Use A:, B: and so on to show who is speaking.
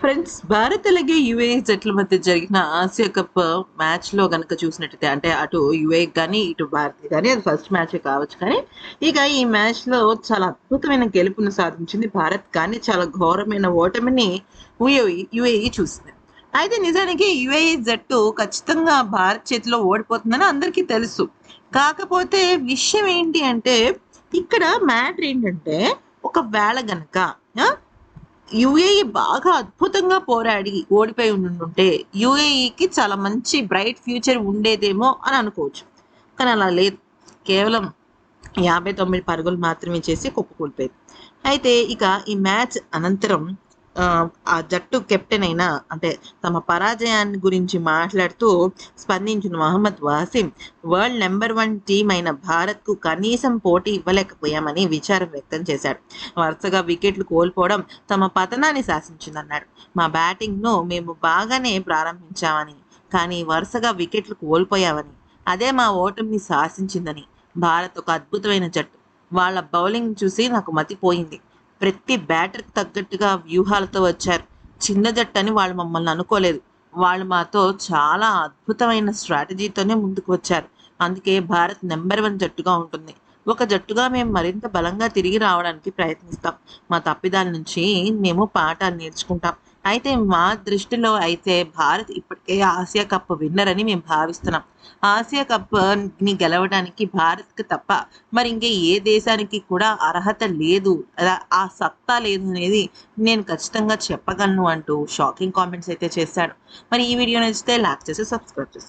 A: Friends Bharat అలాగే UA జట్ల మధ్య జరిగిన ఆసియా కప్ మ్యాచ్లో గనక చూసినట్టయితే అంటే అటు యుఏ కానీ ఇటు భారత్ కానీ అది ఫస్ట్ మ్యాచ్ కావచ్చు కానీ ఇక ఈ మ్యాచ్లో చాలా అద్భుతమైన గెలుపును సాధించింది భారత్ కానీ చాలా ఘోరమైన ఓటమిని యుఏఈ యుఏఈ చూసింది. అయితే నిజానికి యుఏఈ జట్టు ఖచ్చితంగా భారత్ చేతిలో ఓడిపోతుందని అందరికీ తెలుసు. కాకపోతే విషయం ఏంటి అంటే ఇక్కడ మ్యాటర్ ఏంటంటే ఒకవేళ గనక యుఏఈ బాగా అద్భుతంగా పోరాడి ఓడిపోయి ఉండుంటే యుఏఈకి చాలా మంచి బ్రైట్ ఫ్యూచర్ ఉండేదేమో అని అనుకోవచ్చు. కానీ అలా లేదు. కేవలం యాభై తొమ్మిది పరుగులు మాత్రమే చేసి కుప్పకూలిపోయింది. అయితే ఇక ఈ మ్యాచ్ అనంతరం ఆ, జట్టు కెప్టెన్ అయిన అంటే తమ పరాజయాన్ని గురించి మాట్లాడుతూ స్పందించిన Mohammad Wasim world number one team అయిన భారత్కు కనీసం పోటీ ఇవ్వలేకపోయామని విచారం వ్యక్తం చేశాడు వరుసగా వికెట్లు కోల్పోవడం తమ పతనాన్ని శాసించిందన్నాడు మా బ్యాటింగ్ను మేము బాగానే ప్రారంభించామని కానీ వరుసగా వికెట్లు కోల్పోయామని అదే మా ఓటమిని శాసించిందని. భారత్ ఒక అద్భుతమైన జట్టు. వాళ్ళ బౌలింగ్ చూసి నాకు మతిపోయింది. ప్రతి బ్యాటర్కి తగ్గట్టుగా వ్యూహాలతో వచ్చారు. చిన్న జట్టు అని వాళ్ళు మమ్మల్ని అనుకోలేదు. వాళ్ళు మాతో చాలా అద్భుతమైన స్ట్రాటజీతోనే ముందుకు వచ్చారు. అందుకే భారత్ నెంబర్ వన్ జట్టుగా ఉంటుంది. ఒక జట్టుగా మేము మరింత బలంగా తిరిగి రావడానికి ప్రయత్నిస్తాం. మా తప్పిదాల నుంచి మేము పాఠాలు నేర్చుకుంటాం. అయితే మా దృష్టిలో అయితే భారత్ ఇప్పటికే ఆసియా కప్ విన్నర్ అని మేము భావిస్తున్నాం. ఆసియా కప్ని గెలవడానికి భారత్కి తప్ప మరి ఇంకే ఏ దేశానికి కూడా అర్హత లేదు. ఆ సత్తా లేదు అనేది నేను ఖచ్చితంగా చెప్పగలను అంటూ షాకింగ్ కామెంట్స్ అయితే చేశాడు. మరి ఈ వీడియో నచ్చితే లైక్ చేసి సబ్స్క్రైబ్ చేసి.